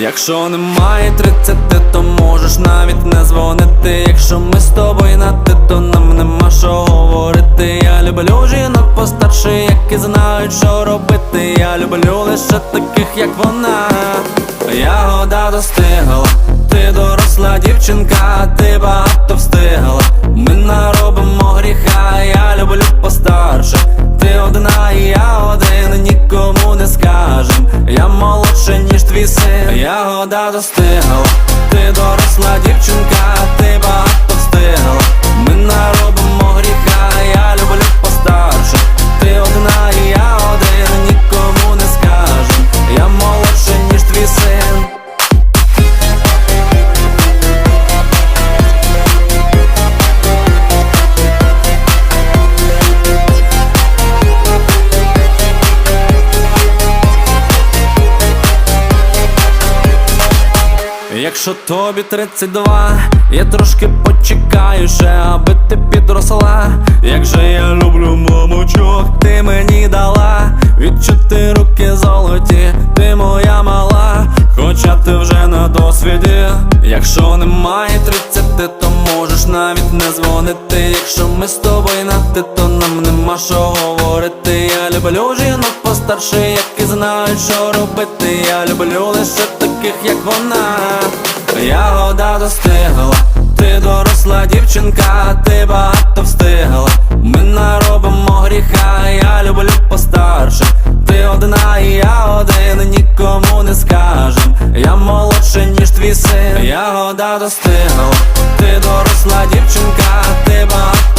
Якщо немає тридцяти, то можеш навіть не дзвонити. Якщо ми з тобою на ти, то нам нема що говорити. Я люблю жінок постарше, які знають, що робити. Я люблю лише таких, як вона. Ягода достигла, ти доросла дівчинка, ти багато встигла. Я молодше, ніж твій син. Ягода достигла, ти доросла дівчинка, ти багато Якщо тобі 32, я трошки почекаю ще, аби ти підросла. Як же я люблю мамочок, ти мені дала відчути руки золоті, ти моя мала, хоча ти вже на досвіді. Якщо немає 30, то можеш навіть не дзвонити. Якщо ми з тобою на ти, то нам нема що говорити. Я люблю жінок постарше, які знають, що робити. Я люблю лише таких, як вона. Ягода достигла, ти доросла дівчинка, ти багато встигла. Ми наробимо гріха, я люблю постарше. Ти одна, і я один, нікому не скажем. Я молодше, ніж твій син. Ягода достигла, ти доросла дівчинка, ти багато